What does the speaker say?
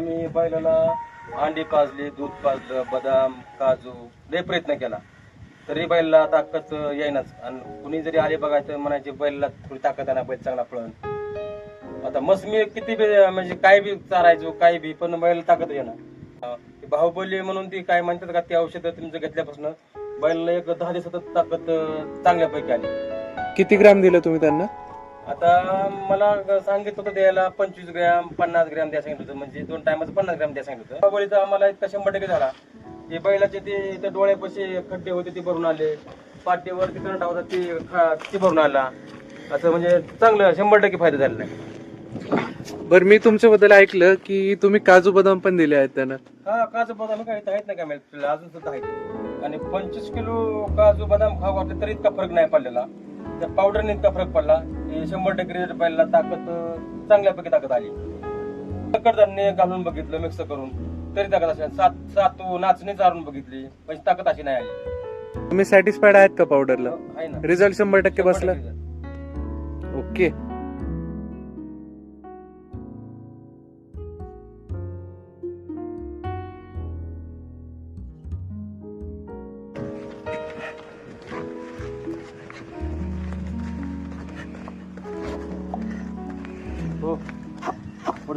मी बैलाला अंडी पाजली दूध पाजलं बदाम काजू लय प्रयत्न केला. तरी बैलाला ताकद येईनाच. आणि कुणी जरी आले बघायचं म्हणायचे बैलाला थोडी ताकद आहे ना बैल चांगला पळण आता मस्त मी किती बी म्हणजे काय बी चारायचो काय बी पण बैल ताकद येणार बाहुबली म्हणून ती काय म्हणतात का ती औषधं तुमचं घेतल्यापासून बैलाला एक दहा दिवसात ताकद चांगल्यापैकी आली. किती ग्राम दिलं तुम्ही त्यांना? आता मला सांगितलं होतं द्यायला पंचवीस ग्रॅम पन्नास ग्रॅम द्या सांगितलं होतं. म्हणजे दोन टायमाचं पन्नास ग्रॅम द्या सांगितलं होतं. बाहुबलीचा आम्हाला इतका शंभर टक्के झाला. ते बैलाचे ते ते डोळ्यापाशी खड्डे होते ते भरून आले. पाठीवर ते करंट होता ते ख- ते भरून आला. असं म्हणजे चांगलं शंभर टक्के फायदा झालेला आहे बरं मी तुमच्याबद्दल ऐकलं की तुम्ही काजू बदाम पण दिले आहेत त्यांना. हा काजू बदाम काय आहेत ना काय अजून सुद्धा आहेत. आणि पंचवीस किलो काजू बदाम खाऊ घातले तरी इतका फरक नाही पडलेला. त्या पावडरने इतका फरक पडला. की शंभर टक्के रिझल्ट पाहिला ताकद चांगल्यापैकी ताकद आली. कडधान्य घालून बघितलं मिक्स करून. तरी ताकद असेल सात सातू नाचणी चारून बघितली. म्हणजे ताकद अशी नाही आली. तुम्ही सॅटिस्फाईड आहेत का पावडरला आहे ना. रिझल्ट शंभर टक्के शंभर बसला? टक्के result. Okay Por